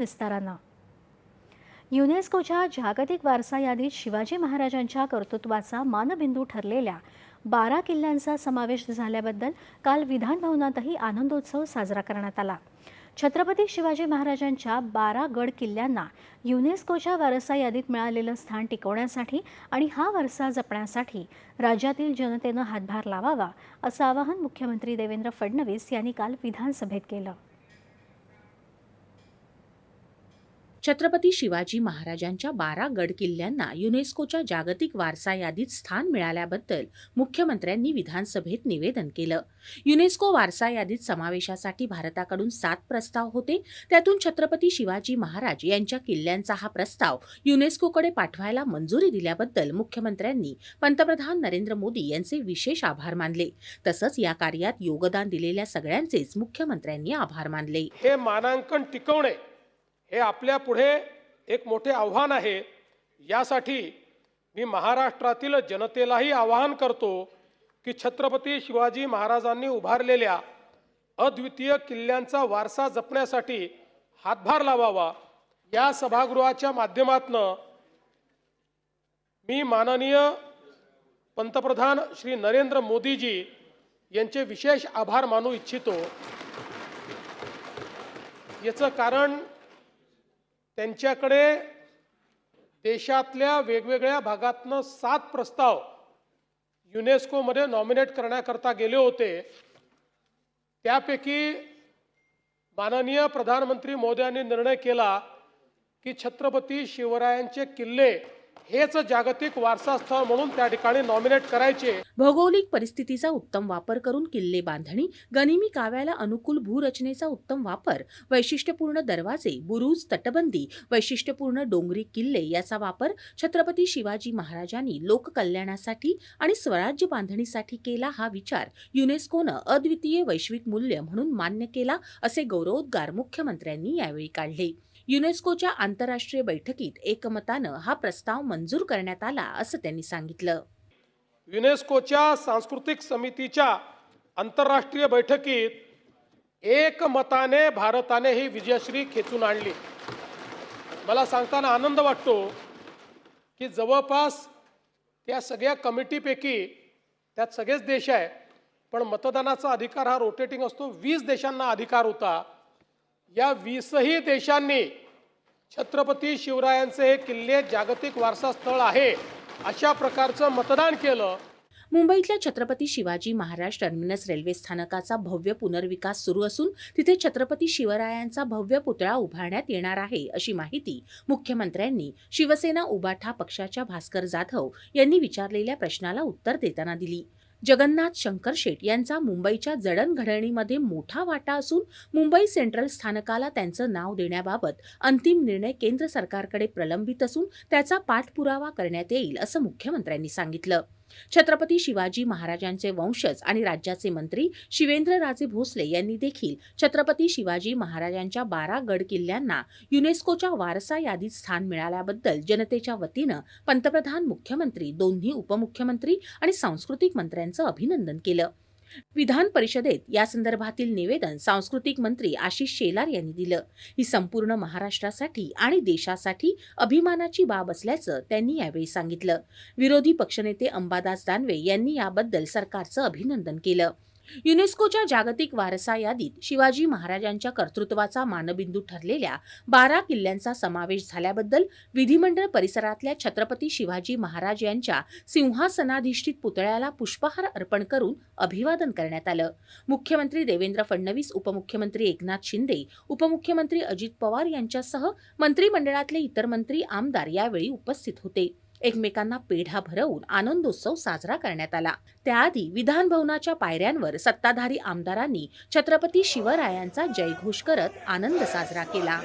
विस्तारानं. युनेस्कोच्या जागतिक वारसा यादीत शिवाजी महाराजांच्या कर्तृत्वाचा मानबिंदू ठरलेल्या बारा किल्ल्यांचा समावेश झाल्याबद्दल काल विधानभवनातही आनंदोत्सव साजरा करण्यात आला. छत्रपती शिवाजी महाराजांच्या बारा गड किल्ल्यांना युनेस्कोच्या वारसा यादीत मिळालेलं स्थान टिकवण्यासाठी आणि हा वारसा जपण्यासाठी राज्यातील जनतेनं हातभार लावावा असं आवाहन मुख्यमंत्री देवेंद्र फडणवीस यांनी काल विधानसभेत केलं. छत्रपती शिवाजी महाराजांच्या बारा गड किल्ल्यांना युनेस्कोच्या जागतिक वारसा यादीत स्थान मिळाल्याबद्दल मुख्यमंत्र्यांनी विधानसभेत निवेदन केलं. युनेस्को वारसा यादीत समावेशासाठी भारताकडून सात प्रस्ताव होते. त्यातून छत्रपती शिवाजी महाराज यांच्या किल्ल्यांचा हा प्रस्ताव युनेस्कोकडे पाठवायला मंजुरी दिल्याबद्दल मुख्यमंत्र्यांनी पंतप्रधान नरेंद्र मोदी यांचे विशेष आभार मानले. तसंच या कार्यात योगदान दिलेल्या सगळ्यांचेच मुख्यमंत्र्यांनी आभार मानले. हे मानांकन टिकवणे हे आपल्या पुढे एक मोठे आव्हान आहे. यासाठी मी महाराष्ट्रातील जनतेलाही आवाहन करतो की छत्रपती शिवाजी महाराजांनी उभारलेल्या अद्वितीय किल्ल्यांचा वारसा जपण्यासाठी हातभार लावावा. या सभागृहाच्या माध्यमातनं मी माननीय पंतप्रधान श्री नरेंद्र मोदीजी यांचे विशेष आभार मानू इच्छितो. याचं कारण त्यांच्याकडे देशातल्या वेगवेगळ्या भागातनं सात प्रस्ताव युनेस्कोमध्ये नॉमिनेट करण्याकरता गेले होते. त्यापैकी माननीय प्रधानमंत्री मोदयांनी निर्णय केला की छत्रपती शिवरायांचे किल्ले हेच जागतिक वारसा स्थळ म्हणून त्या ठिकाणी नॉमिनेट करायचे. भौगोलिक परिस्थितीचा उत्तम वापर करून किल्ले बांधणी गनिमी काव्याला अनुकूल भूरचनेचा उत्तम वापर वैशिष्ट्यपूर्ण दरवाजे बुरुज तटबंदी वैशिष्ट्यपूर्ण डोंगरी किल्ले याचा वापर छत्रपती शिवाजी महाराजांनी लोककल्याणासाठी आणि स्वराज्य बांधणीसाठी केला हा विचार युनेस्कोनं अद्वितीय वैश्विक मूल्य म्हणून मान्य केला असे गौरवोद्गार मुख्यमंत्र्यांनी यावेळी काढले. युनेस्कोच्या आंतरराष्ट्रीय बैठकीत एकमतानं हा प्रस्ताव मंजूर करण्यात आला असं त्यांनी सांगितलं. युनेस्कोच्या सांस्कृतिक समितीच्या आंतरराष्ट्रीय बैठकीत एकमताने भारताने ही विजयश्री खेचून आणली. मला सांगताना आनंद वाटतो की जवळपास त्या सगळ्या कमिटीपैकी त्यात सगळेच देश आहे पण मतदानाचा अधिकार हा रोटेटिंग असतो. वीस देशांना अधिकार होता. या वीसही देशांनी छत्रपती शिवरायांचे हे किल्ले जागतिक वारसा स्थळ आहे अशा प्रकारचं मतदान केलं. मुंबईतल्या छत्रपती शिवाजी महाराज टर्मिनस रेल्वे स्थानकाचा भव्य पुनर्विकास सुरू असून तिथे छत्रपती शिवरायांचा भव्य पुतळा उभारण्यात येणार आहे अशी माहिती मुख्यमंत्र्यांनी शिवसेना उबाठा पक्षाच्या भास्कर जाधव यांनी विचारलेल्या प्रश्नाला उत्तर देताना दिली. जगन्नाथ शंकर शेट यांचा मुंबईच्या जडणघडणीमध्ये मोठा वाटा असून मुंबई सेंट्रल स्थानकाला त्यांचं नाव देण्याबाबत अंतिम निर्णय केंद्र सरकारकडे प्रलंबित असून त्याचा पाठपुरावा करण्यात येईल असं मुख्यमंत्र्यांनी सांगितलं. छत्रपती शिवाजी महाराजांचे वंशज आणि राज्याचे मंत्री शिवेंद्रराजे भोसले यांनी देखील छत्रपती शिवाजी महाराजांच्या बारा गड किल्ल्यांना युनेस्कोच्या वारसा यादीत स्थान मिळाल्याबद्दल जनतेच्या वतीनं पंतप्रधान मुख्यमंत्री दोन्ही उपमुख्यमंत्री आणि सांस्कृतिक मंत्र्यांचं अभिनंदन केलं. विधान परिषदेत या संदर्भातील निवेदन सांस्कृतिक मंत्री आशिष शेलार यांनी दिलं. ही संपूर्ण महाराष्ट्रासाठी आणि देशासाठी अभिमानाची बाब असल्याचं त्यांनी यावेळी सांगितलं. विरोधी पक्षनेते अंबादास दानवे यांनी याबद्दल सरकारचं अभिनंदन केलं. युनेस्कोच्या जागतिक वारसा यादीत शिवाजी महाराजांच्या कर्तृत्वाचा मानबिंदू ठरलेल्या बारा किल्ल्यांचा समावेश झाल्याबद्दल विधिमंडळ परिसरातल्या छत्रपती शिवाजी महाराज यांच्या सिंहासनाधिष्ठित पुतळ्याला पुष्पहार अर्पण करून अभिवादन करण्यात आलं. मुख्यमंत्री देवेंद्र फडणवीस उपमुख्यमंत्री एकनाथ शिंदे उपमुख्यमंत्री अजित पवार यांच्यासह मंत्रिमंडळातले इतर मंत्री आमदार यावेळी उपस्थित होते. एकमेकांना पेढा भरवून आनंदोत्सव साजरा करण्यात आला. त्याआधी विधान भवनाच्या पायऱ्यांवर सत्ताधारी आमदारांनी छत्रपती शिवरायांचा जयघोष करत आनंद साजरा केला.